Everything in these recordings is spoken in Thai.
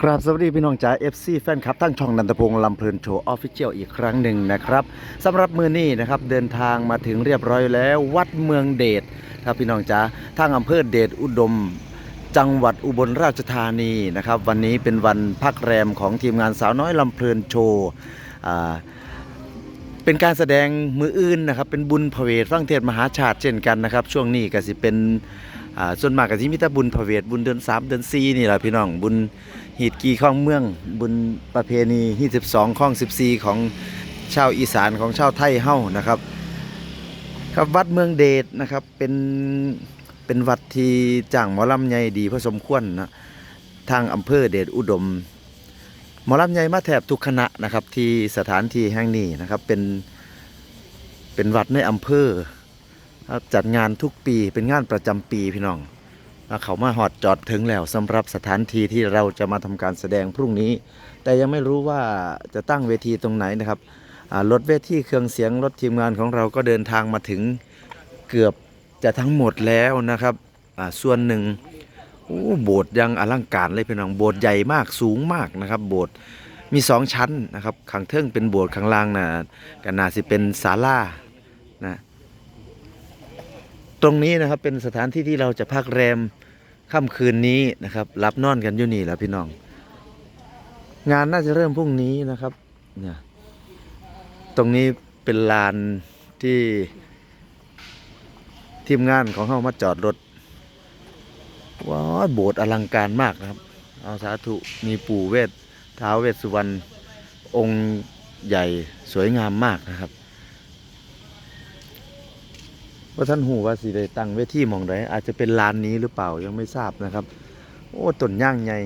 ครับสวัสดีพี่น้องจ๋า FC แฟนคลับทั้งช่องนันทพงศ์ลำเพลินโชว์ออฟฟิเชียลอีกครั้งหนึ่งนะครับสำหรับมือนี้นะครับเดินทางมาถึงเรียบร้อยแล้ว วัดเมืองเดชครับพี่น้องจ๋าทางอำเภอเดชอุดม จังหวัดอุบลราชธานีนะครับวันนี้เป็นวันพักแรมของทีมงานสาวน้อยลำเพลินโชว์อ่าเป็นการแสดงมืออื่นนะครับเป็นบุญพเวทฟังเทศน์มหาชาติเช่นกันนะครับ ช่วงนี้ก็สิเป็นอ่าส่วนมากก็สิมีแต่บุญพเวทบุญเดือน3 เดือน4นี่แหละพี่น้องบุญ หีดกีข้องเมืองบุญประเพณีที่12ข้อง 14 ของชาวอีสานของชาวไทยเฮ้านะครับ ครับวัดเมืองเดชนะครับเป็นเป็นวัดที่จ้างหมอลำใหญ่ดีพอสมควรนะทางอำเภอเดชอุดมหมอลำใหญ่มาแทบทุกคณะนะครับที่สถานที่แห่งนี้นะครับเป็นเป็นวัดในอำเภอจัดงานทุกปีเป็นงานประจำปีพี่น้อง เขามาหอดจอดถึงแล้วสำหรับสถานที่ที่เราจะมาทำการแสดงพรุ่งนี้ แต่ยังไม่รู้ว่าจะตั้งเวทีตรงไหนนะครับรถเวทีเครื่องเสียงรถทีมงานของเราก็เดินทางมาถึงเกือบจะทั้งหมดแล้วนะครับส่วนหนึ่งโอ้โบสถ์ยังอลังการเลยพี่น้องโบสถ์ใหญ่มากสูงมากนะครับ โบสถ์มีสองชั้นนะครับข้างเทิงเป็นโบสถ์ข้างล่างนะกันนาสิเป็นศาลา ตรงนี้นะครับเป็นสถานที่ที่เราจะพักแรมค่ำคืนนี้นะครับรับนอนกันอยู่นี่แหล้วพี่น้อง งานน่าจะเริ่มพรุ่งนี้นะครับเนี่ยตรงนี้เป็นลานที่ทีมงานของเขามาจอดรถว้าวโบสถ์อลังการมากนะครับ เอาสาธุมีปู่เวทท้าวเวสสุวรรณองค์ใหญ่สวยงามมากนะครับ ว่าท่านหูว่าสิได้ตั้งเวทีมองใดอาจจะเป็นลานนี้หรือเปล่ายังไม่ทราบนะครับ โอ้ต้นย่างใหญ่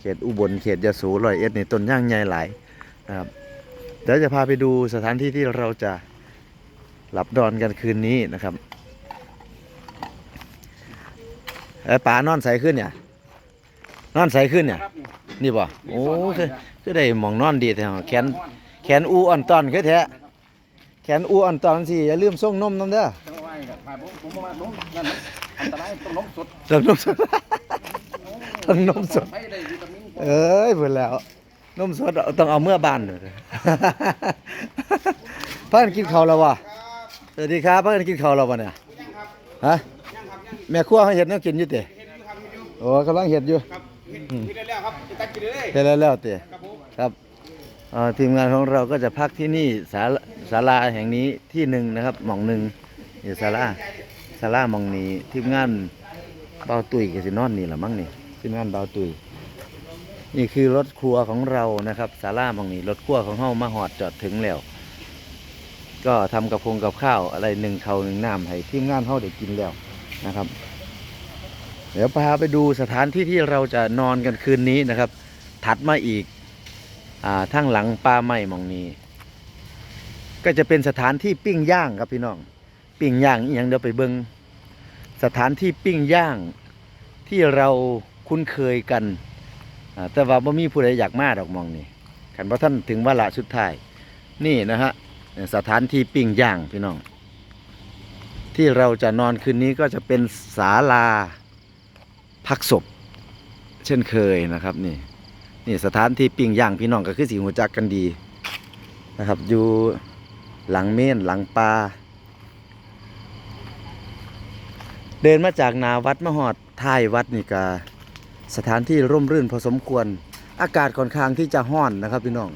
เขตอุบลเขตยะโสร้อยเอ็ดนี่ต้นย่างใหญ่หลายนะครับเดี๋ยวจะพาไปดูสถานที่ที่เราจะหลับนอนกันคืนนี้นะครับเอ้ป๋านอนใสขึ้นเนี่ยนอนใสขึ้นเนี่ยนี่บ่โอ้คือคือได้มองนอนดีแท้แขนแขนอูอ่อนตอนคือแท้แขนอูอ่อนตอนสิอย่าลืมส่งนมน้ำเด้อ จังหวะนี่ครับผมผมว่าล้มนั่นมันอันตรายต้องล้มสดต้องนมสดต้องนมสดใช้ได้วิตามินเอ้ยเพิ่นแล้ว นมสดต้องเอาเมื่อบ้านเลย พากันกินข้าวแล้ววะสวัสดีครับพากันกินข้าวแล้ววะเนี่ยฮะแม่ครัวเขาเห็ดแนวกินอยู่เตะเห็นอยู่ครับเห็นอยู่โอ้กำลังเห็ดอยู่ครับเห็นเห็นได้แล้วครับจะตักกินเลยเห็ดแล้วแล้วเตะ ครับผมครับเอ่อทีมงานของเราก็จะพักที่นี่ศาลศาลาแห่งนี้ที่หนึ่งนะครับ หม่องหนึ่ง อยู่ศาลาศาลามองนี้ทีมงานเบาตุยก็สินอนนี่แหละมั้งนี่ทีมงานเบาตุยนี่คือรถครัวของเรานะครับศาลามองนี้รถครัวของเฮามาหอดจอดถึงแล้ว ก็ทำกับพงกับข้าวอะไรหนึ่งเขาหนึ่งน้ำให้ทีมงานเฮาได้กินแล้วนะครับ เดี๋ยวพาไปดูสถานที่ที่เราจะนอนกันคืนนี้นะครับ ถัดมาอีกอ่าทางหลังป่าไม้มองนี้ก็จะเป็นสถานที่ปิ้งย่างครับพี่น้อง ปิ้งย่างอหย่างเดี๋ยวไปเบิงสถานที่ปิ้งย่างที่เราคุ้นเคยกันแต่ว่าบ่มีผู้ใดอยากมาดอกมองนี่ขันพระท่านถึงวาระสุดท้าย นี่นะฮะสถานที่ปิ้งย่างพี่น้อง ที่เราจะนอนคืนนี้ก็จะเป็นศาลาพักศพ เช่นเคยนะครับนี่นี่สถานที่ปิ้งย่างพี่น้องก็คือสีหัวจักกันดีนะครับ อยู่หลังเมนหลังปลา เดินมาจากนาวัดมหอดท้ายวัดนี่ก็สถานที่ร่มรื่นพอสมควร อากาศค่อนข้างที่จะห้อนนะครับพี่น้อง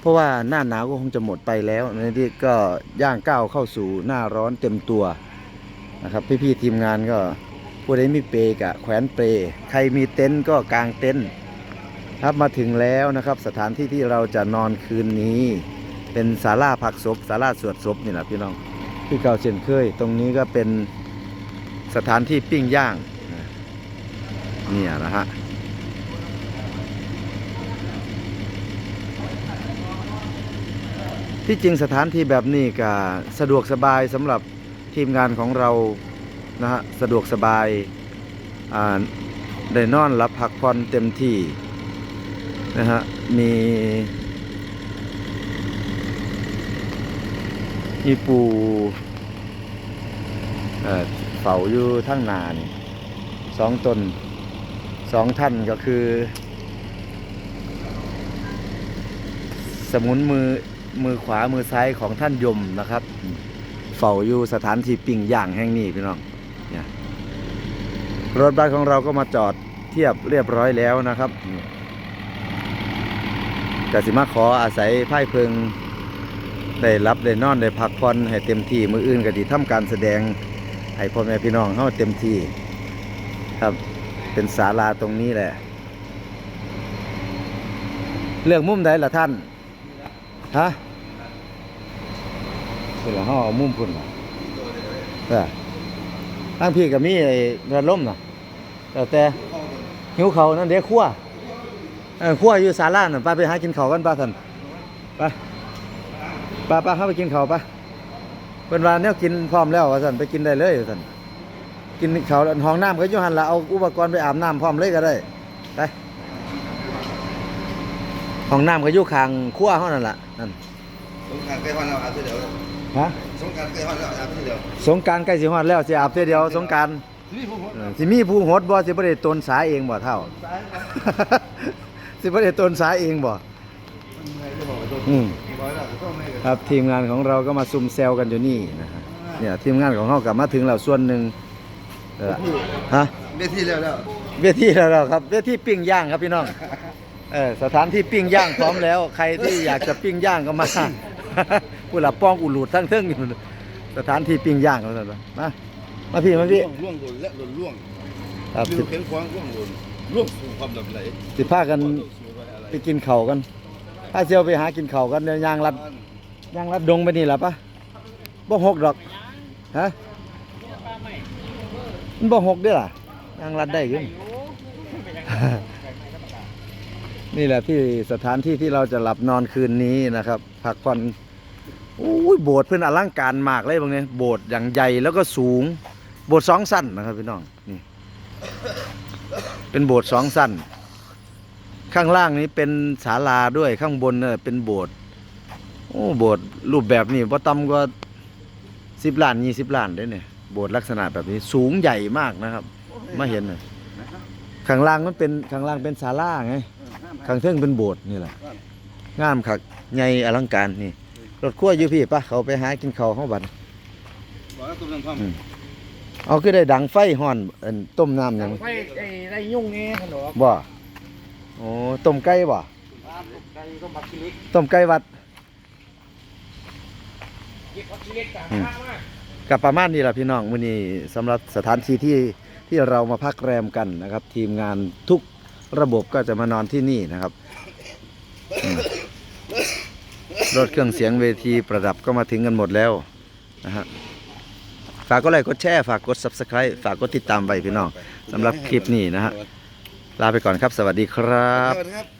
เพราะว่าหน้าหนาวก็คงจะหมดไปแล้วในที่ก็ย่างก้าวเข้าสู่หน้าร้อนเต็มตัวนะครับพี่ๆทีมงานก็ผู้ใดมีเปกะแขวนเปใครมีเต็นท์ก็กางเต็นท์ครับมาถึงแล้วนะครับ สถานที่ที่เราจะนอนคืนนี้ เป็นศาลาพักศพศาลาสวดศพนี่แหละพี่น้องที่เก่าเช่นเคย ตรงนี้ก็เป็น สถานที่ปิ้งย่างนะเนี่ยนะฮะที่จริงสถานที่แบบนี้ก็สะดวกสบายสำหรับทีมงานของเรานะฮะสะดวกสบายได้นอนรับพักผ่อนเต็มที่นะฮะมีมีปูอ่อ เฝ้าอยู่ทั้งนานี่สองตนสองท่านก็คือ สมุนมือมือขวามือซ้ายของท่านยมนะครับ เฝ้าอยู่สถานที่ปิ้งย่างแห่งนี้พี่น้องเนี่ยรถบัสของเราก็มาจอดเทียบเรียบร้อยแล้วนะครับกสิมาขออาศัยไพ่เพิงได้รับได้นอนได้พักผ่อนให้เต็มที่มืออื่นก็ดีทำการแสดง ให้พ่อแม่พี่น้องเฮาเต็มที่ครับเป็นศาลาตรงนี้แหละ เรื่องมุมใดล่ะท่านฮะเป็นละห้อเอามุมพุ่นล่ะเออตั้งพี่กับมีไอ้ระล่มนะแต่แต่หิวเขานั่นเด็กขั้วเออขั้วอยู่ศาลาน่ะป้าไปหากินเขากันป้าท่านไปป้าป้าเข้าไปกินเขาป้า เป็นว่าแนวกินพร้อมแล้วว่าท่านไปกินได้เลยว่าท่านกินเขาวห้องน้ำก็อยู่หันละเอาอุปกรณ์ไปอาบน้ำพร้อมเลยก็ได้ไปห้องน้ำก็อยู่ข้างครัวเฮานั่นล่ะนั่นสงกรารใกล้วันแล้วอาบทีเดียวฮะสงกรารใกล้วันแล้วอาบทีเดียวสงกรารใกล้สิฮอดแล้วสิอาบเทื่อเดียวสงกรารนี่ผมสิมีผู้หดบ่สิบ่ได้ตนสาเองบ่เท่าสิบ่ได้ตนสาเองบ่ อืม ครับทีมงานของเราก็มาซุ่มแซวกันอยู่นี่นะฮะเนี่ยทีมงานของเฮากลับมาถึงแล้วส่วนหนึ่งเออฮะเวทีแล้วแล้วเวทีแล้วเหรอครับเวทีปิ้งย่างครับพี่น้องเออสถานที่ปิ้งย่างพร้อมแล้ว ใครที่อยากจะปิ้งย่างก็มาผู้หลับป้องอุลูดทั้งเทิงอยู่สถานที่ปิ้งย่างเขาเลยมามาพี่มาพี่ล่วงหล่นและหล่นล่วงครับลืสิมเข็นควางล่วงหล่นล่วงสู่ความหลับไหลสิพากันสู่ไปอะไรไปกินข้าวกันถ้าเซียวไปหากินข้าวกันเนี่ยย่างลัด ย่างลัดดงไปนี่ล่ะปะบ่หกดอกฮะมันบ่หกเด้อล่ะย่างลัดได้ขึ้นนี่แหละที่สถานที่ที่เราจะหลับนอนคืนนี้นะครับพักผ่อนโอ้ยโบสถ์เพื่อนอลังการมากเลยบางเนี่ยโบสถ์อย่างใหญ่แล้วก็สูง โบสถ์สองสั้นนะครับพี่น้องนี่ เป็นโบสถ์สองสั้นข้างล่างนี้เป็นศาลาด้วยข้างบนเนี่ยเป็นโบสถ์ โอ้โบสถ์รูปแบบนี้พอต่ำกว่าสิบล้านยี่สิบล้านได้เนี่ยโบสถ์ลักษณะแบบนี้สูงใหญ่มากนะครับ มาเห็นน่ะข้างล่างมันเป็นข้างล่างเป็นศาลาไงข้างเทิงเป็นโบสถ์นี่แหละงามคักใหญ่อลังการนี่รถขั้วอยู่พี่ปะเขาไปหากินข้าวห้องบันบอกว่าตุ้มน้ำท่อมเอาคือได้ดังไฟห่อนเอิ่นต้มน้ำหยังไฟไอ้ไรยุ่งนี่ขนมบ่โอ้ต้มไก่บ่ไก่ก็มักคิลิกต้มไก่วัดยิบมั กับประมาณนี้แหละพี่น้องมื้อนี้สำหรับสถานที่ที่ที่เรามาพักแรมกันนะครับ ทีมงานทุกระบบก็จะมานอนที่นี่นะครับรถเครื่องเสียงเวทีประดับก็มาถึงกันหมดแล้วนะฮะฝากกดไลค์กดแชร์ฝากกด subscribe ฝากกดติดตามไปพี่น้องสำหรับคลิปนี้นะฮะลาไปก่อนครับ สวัสดีครับ